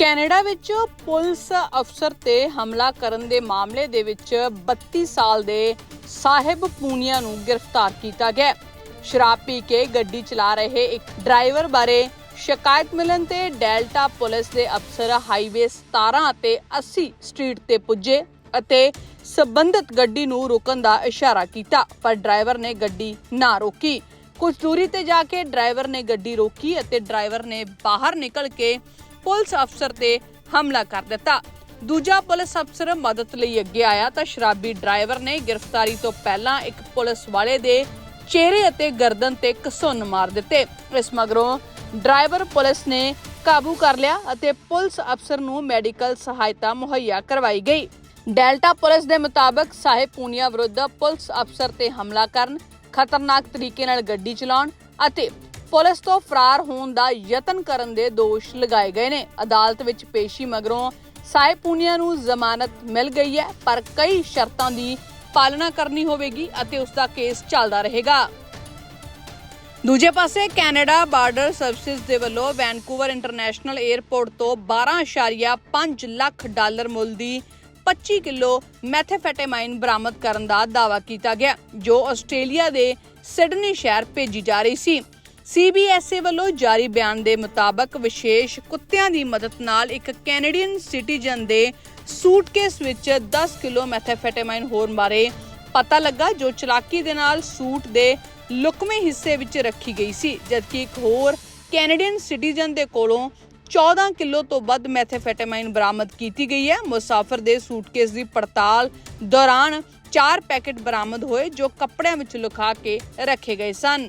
Canada ਵਿੱਚ police ਅਫਸਰ ਤੇ ਹਮਲਾ ਕਰਨ ਦੇ ਮਾਮਲੇ ਦੇ ਵਿੱਚ 32 ਸਾਲ ਦੇ ਸਾਹਿਬ ਪੂਨੀਆ ਨੂੰ ਗ੍ਰਿਫਤਾਰ ਕੀਤਾ ਗਿਆ ਸ਼ਰਾਬ ਪੀ ਕੇ ਗੱਡੀ ਚਲਾ ਰਹੇ ਇੱਕ ਡਰਾਈਵਰ ਬਾਰੇ ਸ਼ਿਕਾਇਤ ਮਿਲਣ ਤੇ ਡੈਲਟਾ ਪੁਲਿਸ ਦੇ ਅਫਸਰ ਹਾਈਵੇ 17 ਅਤੇ 80 ਸਟਰੀਟ ਤੇ ਪੁੱਜੇ ਅਤੇ ਸਬੰਧਤ ਗੱਡੀ ਨੂੰ ਰੋਕਣ ਦਾ ਇਸ਼ਾਰਾ ਕੀਤਾ, ਪਰ ਡਰਾਈਵਰ ਨੇ ਗੱਡੀ ਨਾ ਰੋਕੀ। ਕੁਝ ਦੂਰੀ ਤੇ ਜਾ ਕੇ ਡਰਾਈਵਰ ਨੇ ਗੱਡੀ ਰੋਕੀ ਅਤੇ ਡਰਾਈਵਰ ਨੇ ਬਾਹਰ ਨਿਕਲ ਕੇ ਪੁਲਿਸ ਅਫਸਰ ਤੇ ਹਮਲਾ ਕਰ ਦਿੱਤਾ। ਦੂਜਾ ਪੁਲਿਸ ਅਫਸਰ ਮਦਦ ਲਈ ਅੱਗੇ ਆਇਆ ਤਾਂ ਸ਼ਰਾਬੀ ਡਰਾਈਵਰ ਨੇ ਗ੍ਰਿਫਤਾਰੀ ਤੋਂ ਪਹਿਲਾਂ ਇੱਕ ਪੁਲਿਸ ਵਾਲੇ ਦੇ ਚਿਹਰੇ ਅਤੇ ਗਰਦਨ ਤੇ ਘਸੁੰਨ ਮਾਰ ਦਿੱਤੇ। ਇਸ ਮਗਰੋਂ ਡਰਾਈਵਰ ਪੁਲਿਸ ਨੇ ਕਾਬੂ ਕਰ ਲਿਆ ਅਤੇ ਪੁਲਿਸ ਅਫਸਰ ਨੂੰ ਮੈਡੀਕਲ ਸਹਾਇਤਾ ਮੁਹੱਈਆ ਕਰਵਾਈ ਗਈ। ਡੈਲਟਾ ਪੁਲਿਸ ਦੇ ਮੁਤਾਬਕ ਸਾਹਿਬ ਪੂਨੀਆ ਵਿਰੁੱਧ ਪੁਲਿਸ ਅਫਸਰ ਤੇ ਹਮਲਾ ਕਰਨ ਖਤਰਨਾਕ ਤਰੀਕੇ ਨਾਲ ਗੱਡੀ ਚਲਾਉਣ ਅਤੇ ਪੁਲਿਸ ਤੋਂ ਫਰਾਰ ਹੋਣ ਦਾ ਯਤਨ ਕਰਨ ਦੇ ਦੋਸ਼ ਲਗਾਏ ਗਏ ਨੇ। ਅਦਾਲਤ ਵਿੱਚ ਪੇਸ਼ੀ ਮਗਰੋਂ ਸਾਹਿਬ ਪੂਨੀਆ ਨੂੰ ਜ਼ਮਾਨਤ ਮਿਲ ਗਈ ਹੈ, ਪਰ ਕਈ ਸ਼ਰਤਾਂ ਦੀ ਪਾਲਣਾ ਕਰਨੀ ਹੋਵੇਗੀ ਅਤੇ ਉਸ ਦਾ ਕੇਸ ਚੱਲਦਾ ਰਹੇਗਾ। ਦੂਜੇ ਪਾਸੇ ਕੈਨੇਡਾ ਬਾਰਡਰ ਸਰਵਿਸਿਜ਼ ਦੇ ਵੱਲੋਂ ਵੈਨਕੂਵਰ ਇੰਟਰਨੈਸ਼ਨਲ 에ਅਰਪੋਰਟ ਤੋਂ 12.5 ਲੱਖ ਡਾਲਰ ਮੁੱਲ ਦੀ 25 ਕਿਲੋ ਮੈਥੇਫੈਟਾਮਾਈਨ ਬਰਾਮਦ ਕਰਨ ਦਾ ਦਾਅਵਾ ਕੀਤਾ ਗਿਆ, ਜੋ ਆਸਟ੍ਰੇਲੀਆ ਦੇ ਸਿਡਨੀ ਸ਼ਹਿਰ ਭੇਜੀ ਜਾ ਰਹੀ ਸੀ। ਸੀਬੀਐਸਏ ਵੱਲੋਂ ਜਾਰੀ ਬਿਆਨ ਦੇ ਮੁਤਾਬਕ ਵਿਸ਼ੇਸ਼ ਕੁੱਤਿਆਂ ਦੀ ਮਦਦ ਨਾਲ ਇੱਕ ਕੈਨੇਡੀਅਨ ਸਿਟੀਜ਼ਨ ਦੇ ਸੂਟਕੇਸ ਵਿੱਚ 10 ਕਿਲੋ ਮੈਥੇਫੈਟਾਮਾਈਨ ਹੋਣ ਬਾਰੇ ਪਤਾ ਲੱਗਾ, ਜੋ ਚਲਾਕੀ ਦੇ ਨਾਲ ਸੂਟ ਦੇ ਲੁਕਵੇਂ ਹਿੱਸੇ ਵਿੱਚ ਰੱਖੀ ਗਈ ਸੀ, ਜਦਕਿ ਇੱਕ ਹੋਰ ਕੈਨੇਡੀਅਨ ਸਿਟੀਜ਼ਨ ਦੇ ਕੋਲੋਂ 14 ਕਿਲੋ ਤੋਂ ਵੱਧ ਮੈਥੇਫੈਟਾਮਾਈਨ ਬਰਾਮਦ ਕੀਤੀ ਗਈ ਹੈ। ਮੁਸਾਫਰ ਦੇ ਸੂਟਕੇਸ ਦੀ ਪੜਤਾਲ ਦੌਰਾਨ 4 ਪੈਕੇਟ ਬਰਾਮਦ ਹੋਏ, ਜੋ ਕੱਪੜਿਆਂ ਵਿੱਚ ਲੁਕਾ ਕੇ ਰੱਖੇ ਗਏ ਸਨ।